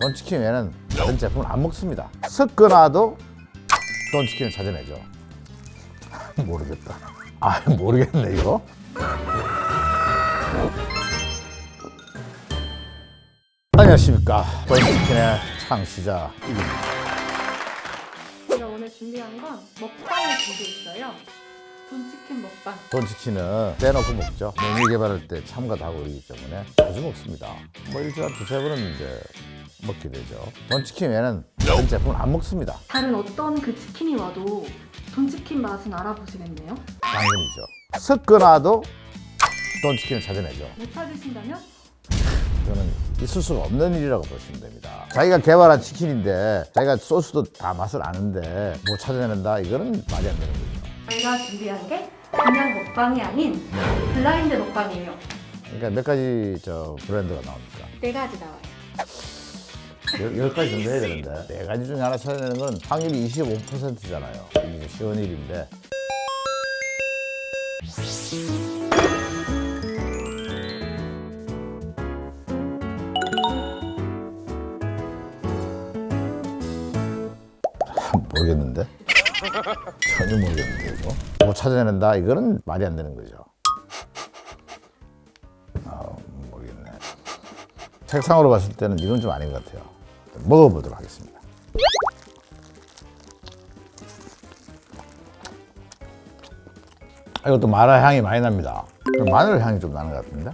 돈치킨 외에는 다른 제품을 안 먹습니다. 섞어놔도 돈치킨을 찾아내죠. 모르겠다. 아 모르겠네 이거. 안녕하십니까. 돈치킨의 창시자입니다. 제가 오늘 준비한 건 먹방을 준비했어요. 돈치킨 먹방. 돈치킨은 떼놓고 먹죠. 메뉴 개발할 때 참가도 하고 그러기 때문에 자주 먹습니다. 뭐 일주일에 한 두세 번은 이제 먹게 되죠. 돈치킨 외에는 다른 제품을 안 먹습니다. 다른 어떤 그 치킨이 와도 돈치킨 맛은 알아보시겠네요. 당근이죠. 섞어놔도 돈치킨을 찾아내죠. 못 찾으신다면 이거는 있을 수가 없는 일이라고 보시면 됩니다. 자기가 개발한 치킨인데 자기가 소스도 다 맛을 아는데 못 찾아낸다? 이거는 말이 안 되는 거죠. 제가 준비한 게 그냥 먹방이 아닌 블라인드 먹방이에요. 그러니까 몇 가지 저 브랜드가 나옵니까? 네 가지 나와요. 열, 열 가지 정도 해야 되는데 네 가지 중에 하나 찾아내는 건 확률이 25%잖아요. 이게 쉬운 일인데 모르겠는데 전혀 모르겠는데 이거 못 찾아낸다 이거는 말이 안 되는 거죠. 아 모르겠네. 책상으로 봤을 때는 이건 좀 아닌 것 같아요. 먹어보도록 하겠습니다. 아, 이것도 마라 향이 많이 납니다. 마늘 향이 좀 나는 것 같은데?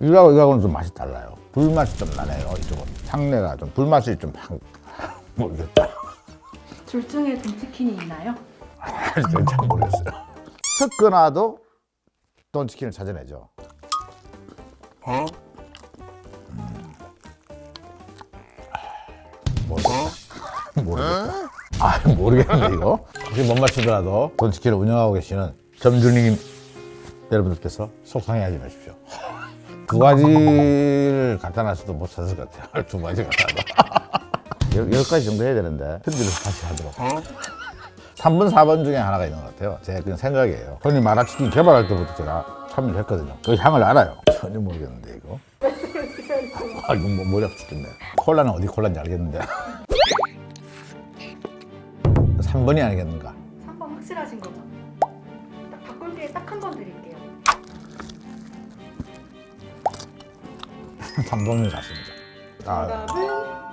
이거하고 이거하고는 좀 맛이 달라요. 불맛이 좀 나네요. 이쪽은 향내가 좀 불맛이 좀 확- 모르겠다. 둘 중에 돈치킨이 있나요? 잘 모르겠어요. 섞어놔도 돈치킨을 찾아내죠. 음. 모르겠다. 아 모르겠네 이거. 혹시 못 맞추더라도 돈치킨을 운영하고 계시는 점주님 여러분들께서 속상해하지 마십시오. 두 가지를 갖다 놨어도 못 찾을 것 같아요. 두 가지 갖다 놔. 열, 열 가지 정도 해야 되는데 편집을 다시 하도록. 3번, 4번 중에 하나가 있는 것 같아요. 제 그냥 생각이에요. 흔히 마라치킨 개발할 때부터 제가 참여를 했거든요. 그 향을 알아요. 전혀 모르겠는데, 이거. 아, 이거 뭐 머리 아프 죽겠네. 콜라는 어디 콜라인지 알겠는데. 3번이 아니겠는가? 3번 확실하신 거죠? 딱 바꿀 기회 딱 한 번 드릴게요. 3번이 같습니다. 아, 정답은 3번.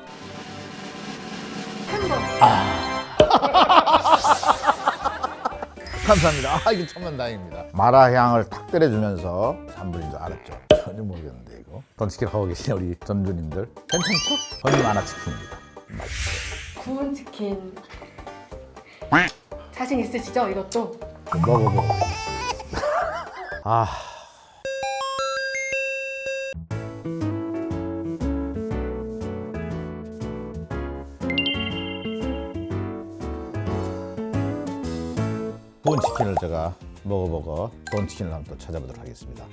감사합니다. 아, 이게 천만 다행입니다. 마라 향을 탁 때려주면서 3번인 줄 알았죠. 전혀 모르겠는데, 이거. 돈치킨 하고 계신 우리 점주님들. 괜찮죠? 허니 마라 치킨입니다. 맛있어요. 구운 치킨. 자신 있으시죠? 이것도? 먹어보고 아 구운 치킨을 제가 먹어보고 구운 치킨을 한번 또 찾아보도록 하겠습니다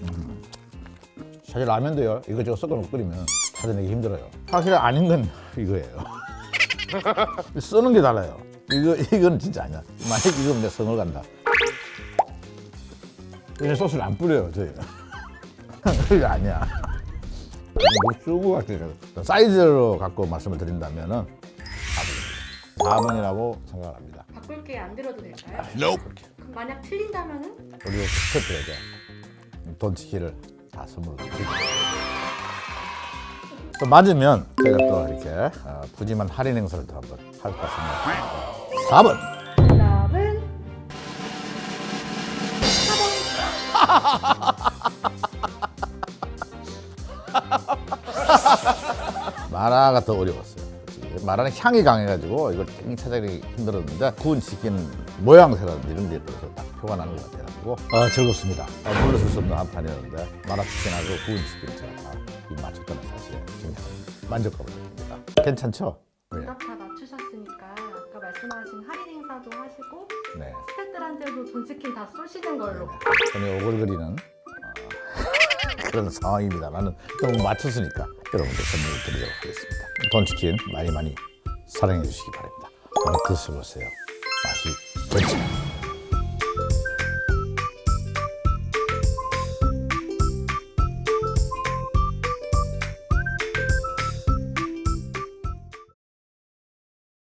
음. 사실 라면도요 이거저거 섞어놓고 끓이면 찾아내기 힘들어요 사실 아닌 건 이거예요 쓰는 게 달라요. 이거 이건 진짜 아니야. 만약 이거 내가 성을 간다. 그냥 소스를 안 뿌려요 저희는. 이거 아니야. 못 쓰고 같은 사이즈로 갖고 말씀을 드린다면은 4번입니다. 4번이라고 생각합니다. 바꿀 기회 안 드려도 될까요? 그렇게. 그럼 만약 틀린다면은 우리 스태프에게 돈치킨을 다 선물로 드립니다. 또 맞으면 제가 또 이렇게 어, 푸짐한 할인 행사를 또 한번 할까 생각합니다. 4번. 정답은 4번. 마라가 더 어려웠어요. 마라는 향이 강해가지고 이걸 땡 찾아내기 힘들었는데 구운 치킨 모양새라든지 이런 데 따라서 딱 표가 나는 것 같아가지고 아, 즐겁습니다. 아, 물러설 수 없는 한판이었는데 마라 치킨하고 구운 치킨 제가 다입 맞췄다는 사실에 굉장히 만족감을 느낍니다. 괜찮죠? 네. 정답 다 맞추셨으니까 아까 말씀하신 할인 행사도 하시고 네. 스태프들한테도 돈치킨 다 쏘시는 걸로. 손이 오글거리는 어, 그런 상황입니다. 나는 너무 맞췄으니까 여러분들 선물을 드리도록 하겠습니다. 돈치킨 많이 많이 사랑해 주시기 바랍니다. 한번 드셔보세요. 맛이 괜찮아요.